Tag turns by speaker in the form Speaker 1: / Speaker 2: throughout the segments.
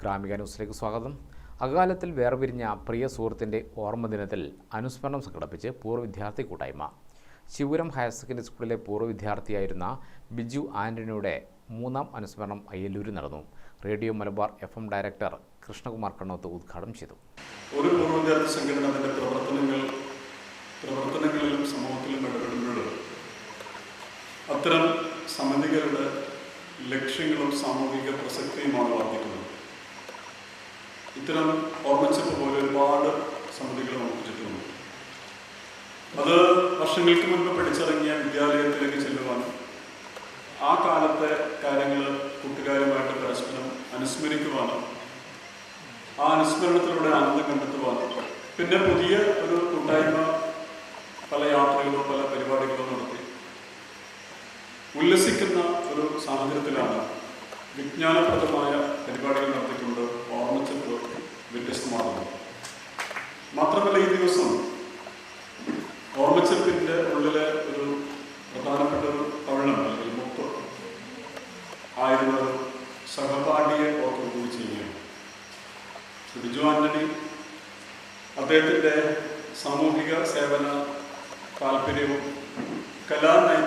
Speaker 1: ഗ്രാമിക ന്യൂസിലേക്ക് സ്വാഗതം. അകാലത്തിൽ വേർപിരിഞ്ഞ പ്രിയ സുഹൃത്തിന്റെ ഓർമ്മദിനത്തിൽ അനുസ്മരണം സംഘടിപ്പിച്ച് പൂർവ വിദ്യാർത്ഥി കൂട്ടായ്മ. ശിവപുരം ഹയർ സെക്കൻഡറി സ്കൂളിലെ പൂർവ വിദ്യാർത്ഥിയായിരുന്ന ബിജു ആന്റണിയുടെ മൂന്നാം അനുസ്മരണം അയ്യല്ലൂരിൽ നടന്നു. Radio Malabar F M director Krishnakumar Kannoth ഉദ്ഘാടനം ചെയ്തു.
Speaker 2: ഒരു പൂർവ വിദ്യാർത്ഥി സംഘടന അതിന്റെ പ്രവർത്തനങ്ങൾ പ്രവർത്തനങ്ങളിലും സമൂഹത്തിലും ഇടപെടുമ്പോൾ അത്തരം സമിതികളുടെ ലക്ഷ്യങ്ങളും സാമൂഹിക പ്രസക്തിയുമാണ് വർദ്ധിക്കുന്നത്. ഇത്തരം ഓർമ്മച്ചപ്പ് പോലെ ഒരുപാട് സമിതികൾ നമുക്ക് ചുറ്റുമുണ്ട് അത് വർഷങ്ങൾക്ക് മുൻപ് പഠിച്ചിറങ്ങിയ വിദ്യാലയത്തിലേക്ക് ചെല്ലുവാനും ആ കാലത്തെ കാര്യങ്ങൾ കൂട്ടുകാരുമായിട്ട് പരസ്പരം അനുസ്മരിക്കുവാനും ആ അനുസ്മരണത്തിലൂടെ ആനന്ദം കണ്ടെത്തുവാനും പിന്നെ പുതിയ ഒരു കൂട്ടായ്മ പല യാത്രകളോ പല പരിപാടികളോ നടത്തി. ഉല്ലസിക്കുന്ന ഒരു സാഹചര്യത്തിലാണ് വിജ്ഞാനപ്രദമായ പരിപാടികൾ നടത്തിക്കൊണ്ട് ഓർമ്മച്ചപ്പ് വ്യത്യസ്തമാകുന്നു. മാത്രമല്ല ഈ ദിവസം ഓർമ്മച്ചപ്പിന്റെ ഉള്ളിലെ ഒരു പ്രധാനപ്പെട്ട ഒരു തവണം അല്ലെങ്കിൽ മുത്ത് ആയിരുന്നത് സഹപാഠിയെ ഓർക്കുകയും ചെയ്യുകയാണ് ബിജു ആന്റണി അദ്ദേഹത്തിന്റെ സാമൂഹിക സേവന താല്പര്യവും കലാനൈപുണ്യവും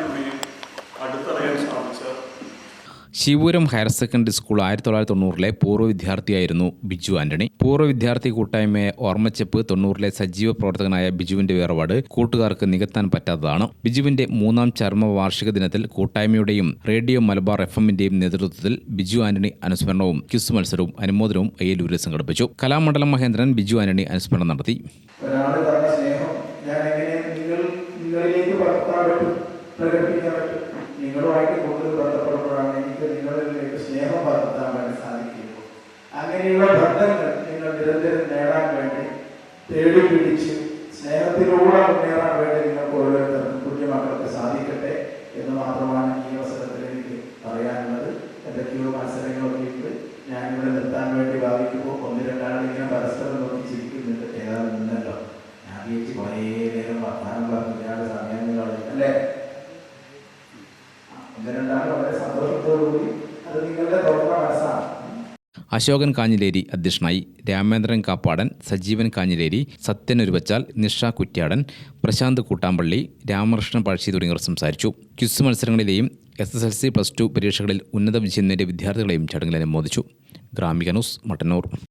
Speaker 1: ശിവപുരം ഹയർ സെക്കൻഡറി സ്കൂൾ ആയിരത്തി തൊള്ളായിരത്തി തൊണ്ണൂറിലെ പൂർവ വിദ്യാർത്ഥിയായിരുന്നു ബിജു ആന്റണി. പൂർവ വിദ്യാർത്ഥി കൂട്ടായ്മയെ ഓർമ്മച്ചപ്പ് തൊണ്ണൂറിലെ സജീവ പ്രവർത്തകനായ ബിജുവിന്റെ വേർപാട് കൂട്ടുകാർക്ക് നികത്താൻ പറ്റാത്തതാണ്. ബിജുവിന്റെ മൂന്നാം ചർമ്മ വാർഷിക ദിനത്തിൽ കൂട്ടായ്മയുടെയും റേഡിയോ മലബാർ എഫ് എമ്മിന്റെയും നേതൃത്വത്തിൽ ബിജു ആന്റണി അനുസ്മരണവും ക്വിസ് മത്സരവും അനുമോദനവും അയ്യലൂരിൽ സംഘടിപ്പിച്ചു. കലാമണ്ഡലം മഹേന്ദ്രൻ ബിജു ആന്റണി അനുസ്മരണം നടത്തി.
Speaker 3: നിങ്ങളുമായിട്ട് കൂടുതൽ എനിക്ക് നിങ്ങളിലേക്ക് സ്നേഹം പകർത്താൻ വേണ്ടി സാധിക്കുകയുള്ളൂ അങ്ങനെയുള്ള ബന്ധങ്ങൾ നിങ്ങൾ നിരന്തരം നേടാൻ വേണ്ടി തേടി പിടിച്ച് സ്നേഹത്തിലൂടെ മുന്നേറാൻ വേണ്ടി നിങ്ങൾക്ക് ഓരോരുത്തർക്കും കുഞ്ഞുമക്കൾക്ക് സാധിക്കട്ടെ എന്ന് മാത്രമാണ് ഈ അവസരത്തിൽ എനിക്ക് പറയാനുള്ളത്. എന്തൊക്കെയോ മത്സരങ്ങളൊക്കെ
Speaker 1: അശോകൻ കാഞ്ഞിലേരി അധ്യക്ഷനായി രാമേന്ദ്രൻ കാപ്പാടൻ സജീവൻ കാഞ്ഞിലേരി സത്യൻ ഒരുവച്ചാൽ നിഷ കുറ്റ്യാടൻ പ്രശാന്ത് കൂട്ടാമ്പള്ളി രാമകൃഷ്ണൻ പഴശ്ശി തുടങ്ങിയവർ സംസാരിച്ചു. Quiz മത്സരങ്ങളിലെയും S S L C plus two പരീക്ഷകളിൽ ഉന്നത വിജയം നേടിയ വിദ്യാർത്ഥികളെയും ചടങ്ങിൽ അനുമോദിച്ചു. ഗ്രാമിക ന്യൂസ് മട്ടന്നൂർ.